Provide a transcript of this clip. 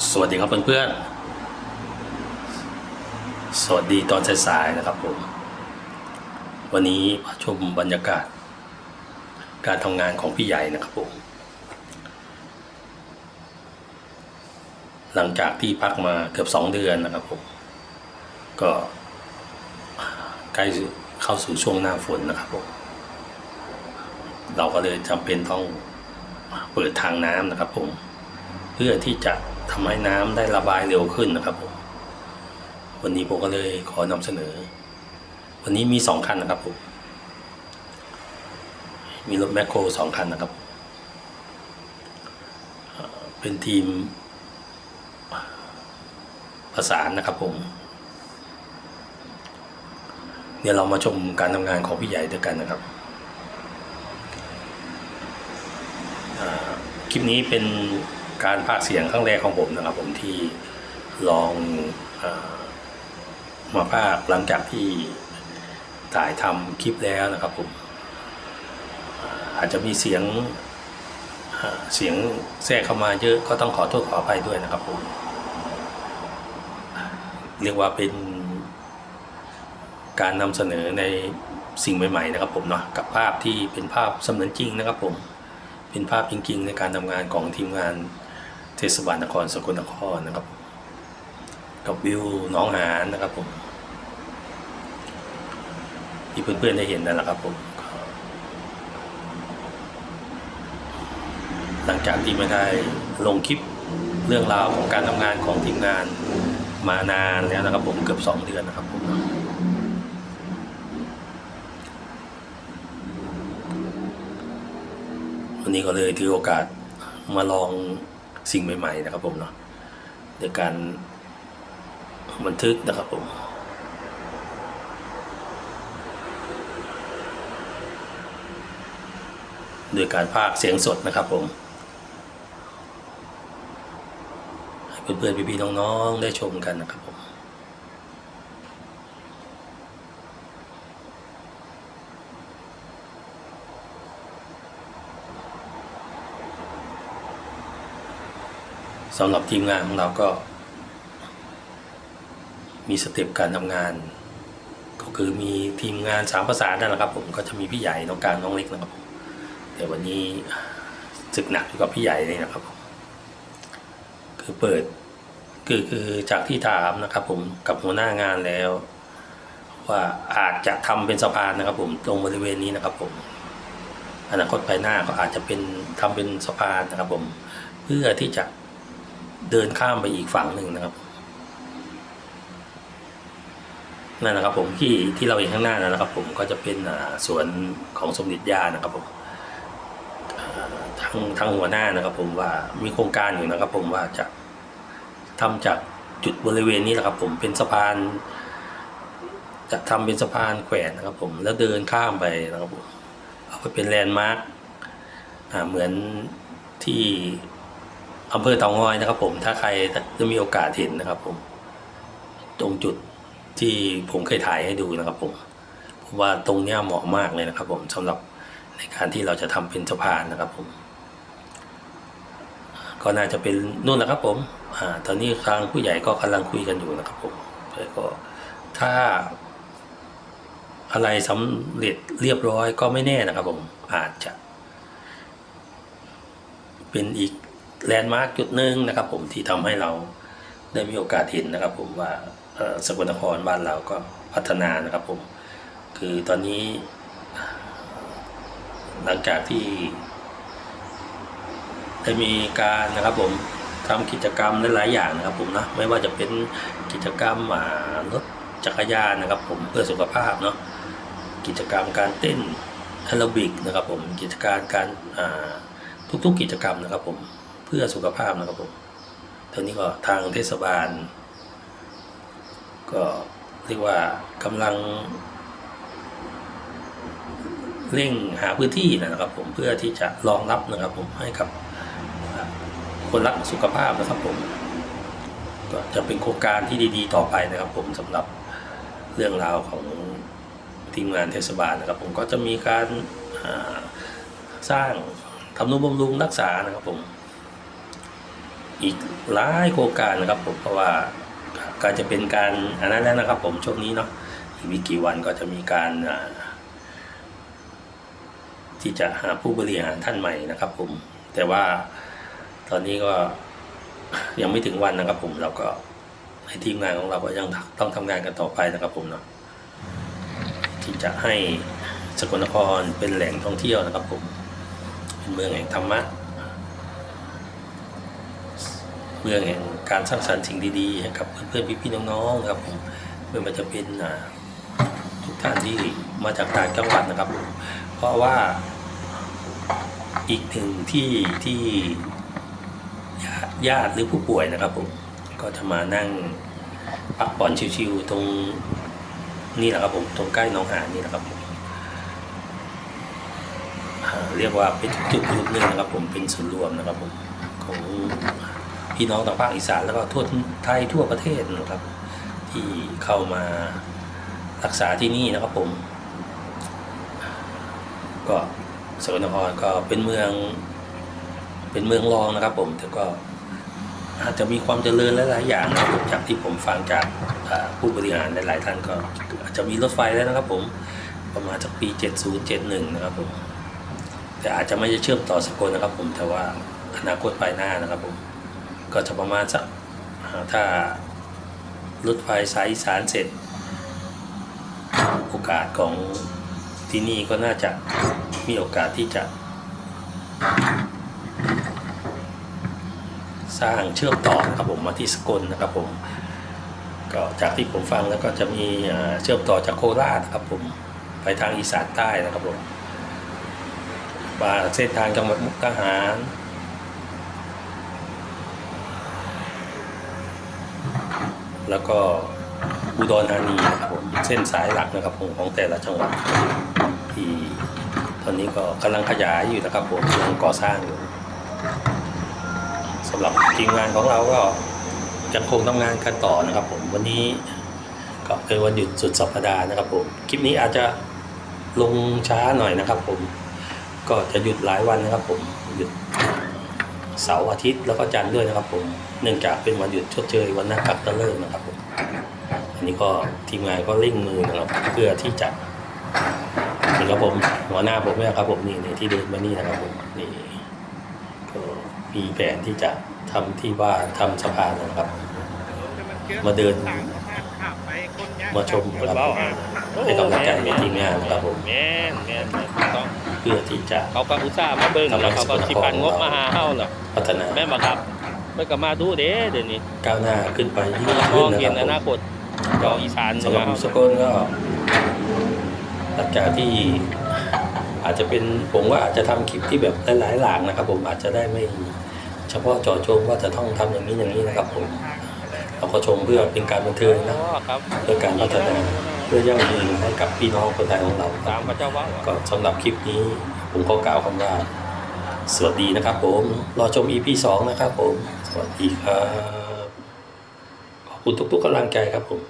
สวัสดีครับเพื่อนๆ สวัสดีตอนสายๆนะครับผม วันนี้มาชมบรรยากาศ การทำงานของพี่ใหญ่นะครับผม หลังจากที่พักมาเกือบสองเดือนนะครับผม ก็ใกล้เข้าสู่ช่วงหน้าฝนนะครับผม เราก็เลยจำเป็นต้องเปิดทางน้ำนะครับผม เพื่อที่จะ ทำให้น้ำได้ระบายเร็วขึ้นนะครับผมวันนี้ผมก็เลยขอนำเสนอ วันนี้มีสองคันนะครับผมมีรถแมคโครสองคันนะครับ เป็นทีมประสานนะครับผมเดี๋ยวเรามาชมการทำงานของพี่ใหญ่ด้วยกันนะครับคลิปนี้เป็น การพากย์เสียงครั้งแรกของผมนะครับ ผมที่ลองอมาพากย์หลังจากที่ถ่ายทำคลิปแล้วนะครับผมอาจจะมีเสียงเสียงแทรกเข้ามาเยอะก็ต้องขอโทษขออภัยด้วยนะครับผมเรียกว่าเป็นการนำเสนอในสิ่งใหม่ๆนะครับผมเนาะกับภาพที่เป็นภาพเสมือนจริงนะครับผมเป็นภาพจริง ๆ ในการทำงานของทีมงาน เทศบาลนครสกลนครนะครับ กับวิวหน้องหานนะครับผมที่เพื่อนๆได้เห็นนั่นแหละครับผมหลังจากที่ไม่ได้ลงคลิปเรื่องราวของการทำงานของทีมงานมานานแล้วนะครับ ผมเกือบสองเดือนนะครับผมวันนี้ก็เลยถือโอกาสมาลอง สิ่งใหม่ๆนะครับผมเนาะในการบันทึกนะครับผมโดยการพากย์เสียงสดนะครับผมให้เพื่อนๆพี่ๆน้องๆได้ชมกันนะครับผม สำหรับทีมงานของเราก็ มีสเต็ปการทำงาน ก็คือมีทีมงานสามภาษานั่นแหละครับ ผมก็จะมีพี่ใหญ่น้องกลางน้องเล็กนะครับผมแต่วันนี้ศึกหนักอยู่กับพี่ใหญ่เลยนะครับผมคือเปิดคือคือจากที่ถามนะครับผมกับหัวหน้างานแล้ว ว่าอาจจะทำเป็นสะพานนะครับ ผมตรงบริเวณนี้นะครับ ผมอนาคตภายหน้าก็อาจจะเป็นทำเป็นสะพานนะครับ ผม เพื่อที่จะ เดินข้ามไปอีกฝั่งหนึ่งนะครับนั่นนะครับผมที่ที่เราเห็นข้างหน้านะครับ ผมก็จะเป็นสวนของสมเด็จย่านะครับผมอ่าทางทางหัวหน้านะครับ ผมว่ามีโครงการอยู่นะครับ ผมว่าจะทำจากจุดบริเวณนี้แหละครับ ผมเป็นสะพาน จะทำเป็นสะพานแขวนนะครับ ผมแล้วเดินข้ามไปนะครับผมเอาไปเป็นแลนด์มาร์คเหมือนที่ อำเภอเตางอยนะครับ ผมถ้าใครจะมีโอกาสเห็นนะครับ ผม ตรงจุดที่ผมเคยถ่ายให้ดูนะครับ ผมผมว่าตรงเนี้ยเหมาะมากเลยนะครับ ผมสำหรับในการที่เราจะทำเป็นสะพานนะครับ ผม ก็น่าจะเป็นนู่นแหละครับ ผมอ่าตอนนี้ทางผู้ใหญ่ก็กำลังคุยกันอยู่นะครับ ผมแล้วก็ถ้าอะไรสำเร็จเรียบร้อยก็ไม่แน่นะครับ ผมอาจจะ เป็นอีก แลนด์มาร์กจุดหนึ่งนะครับ ผมที่ทำให้เราได้มีโอกาสเห็นนะครับ ผมว่าสกลนครบ้านเราก็พัฒนานะครับผมคือตอนนี้ หลังจากที่ ได้มีการนะครับผมทำกิจกรรมหลายๆอย่างนะครับ ผมนะไม่ว่าจะเป็นกิจกรรมอ่ารถจักรยานนะครับ ผมเพื่อสุขภาพเนาะกิจกรรมการเต้นแอโรบิกนะครับ ผมกิจการการทุกๆกิจกรรมนะครับ ผม พื่อสุขภาพนะครับผมตอนนี้ก็ทางเทศบาล ก็เรียกว่ากำลัง เร่งหาพื้นที่นะครับผมเพื่อที่จะรองรับนะครับผมให้กับคนรักสุขภาพนะครับผม ก็จะเป็นโครงการที่ดีๆ ต่อไปนะครับ ผมสำหรับเรื่องราวของทีมงานเทศบาลนะครับ ผมก็จะมีการาสร้างทำนุบำรุงรักษานะครับผม อีกหลายโครงการนะครับผมเพราะว่าก็จะเป็นการอันนั้นแล้วนะครับ ผมช่วงนี้เนาะอีกไม่กี่วันก็จะมีการที่จะหาผู้บริหารท่านใหม่นะครับ ผมแต่ว่าตอนนี้ก็ยังไม่ถึงวันนะครับ ผมเราก็ในทีมงานของเราก็ยังต้องทำงานกันต่อไปนะครับผมเนาะที่จะให้สกลนครเป็นแหล่งท่องเที่ยวนะครับ ผมเป็นเมืองแห่งธรรมะ เมืองแห่งการสร้างสรรค์สิ่งดีๆให้กับเพื่อนๆพี่ๆน้องๆครับผมไม่ว่าจะเป็นทุกท่านที่มาจากต่างจังหวัดนะครับผมเพราะว่าอีกหนึ่งที่ที่ญาติหรือผู้ป่วยนะครับผมก็จะมานั่งพักผ่อนชิวๆตรงนี่แหละครับผมตรงใกล้หนองหานนี่แหละครับผมเรียกว่าเป็นจุดจุดหนึ่งนะครับผมเป็นศูนรวมนะครับผมของ พี่น้องทางภาคอีสานแล้วก็ทั่วไทยทั่วประเทศนะครับ ที่เข้ามารักษาที่นี่นะครับผม ก็สกลนครก็เป็นเมือง เป็นเมืองรองนะครับผมแต่ก็อาจจะมีความเจริญหลาย ๆ อย่างนะครับจากที่ผมฟังจากผู้บริหารหลาย ๆ ท่านก็อาจจะมีรถไฟแล้วนะครับ ผมประมาณจากปี 7071 นะครับผมแต่อาจจะไม่ได้เชื่อมต่อสกลนะครับผมแต่ว่าอนาคตภายหน้านะครับผม ก็จะประมาณสักถ้ารถไฟสายสานเสร็จ โอกาสของที่นี่ก็น่าจะมีโอกาสที่จะ สร้างเชื่อมต่อนะครับผมมาที่สกลนะครับผมก็จากที่ผมฟังแล้วก็จะมีเชื่อมต่อจากโคราชนะครับผมไปทางอีสานใต้นะครับผมว่าเส้นทางจังหวัดมุกดาหาร แล้วก็อุดรธานีนะครับผมเส้นสายหลักนะครับผมของแต่ละจังหวัดที่ตอนนี้ก็กำลังขยายอยู่นะครับผมกำลังก่อสร้างอยู่สำหรับทีมงานของเราก็ยังคงทำงานกันต่อนะครับผมวันนี้ก็เป็นวันหยุดสุดสัปดาห์นะครับผมคลิปนี้อาจจะลงช้าหน่อยนะครับผมก็จะหยุดหลายวันนะครับผมหยุด เสาร์อาทิตย์แล้วก็จันทร์ด้วยนะครับผมเนื่องจากเป็นวันหยุดชดเชยวันนักขัตฤกษ์นะครับผมอันนี้ก็ทีมงานก็เร่งมือนะครับเพื่อที่จะนี่ครับผมหัวหน้าผมเนี่ยครับผมนี่นี่ที่เดินมานี่นะครับผมนี่ก็มีแผนที่จะทำที่ว่าทำสะพานนะครับ มาเดิน มาชมนะครับผมให้กำลังใจในทีมงานนะครับผมแม่นแม่นแม่นถูกต้องเพื่อที่จะเขาก็อุตส่าห์มาเบิ่งแล้วเขาก็สิปันงบมาหาเฮาน่ะพัฒนาแม่นบ่ครับเพิ่นก็มาดูเด้เดี๋ยวนี้ก้าวหน้าขึ้นไปยิ่งมขึ้อนงนะเห็นคอรับนาผมคตของอีสานเหนืสำหอรับเฮาสกลก็หลังจากที่อาจจะเป็นผมว่าอาจจะทำคลิปที่แบบหลายๆหลางนะครับ ผมอาจจะได้ไม่เฉพาะเจาะจงว่าจะต้องทำอย่างนี้อย่างนี้นะครับผม เราก็ชมเพื่อเป็นการบันเทิงนะอ๋อครับเพื่อการพัฒนาเพื่อย่างยืนให้กับพี่น้องคนไทยของเราคตารับมพระเจ้าว่าก็สำหรับคลิปนี้ ผมขอกล่าวคำว่าสวัสดีนะครับผมรอชม EP สองนะครับผม สวัสดีครับ ขอบคุณทุกๆกำลังใจครับผม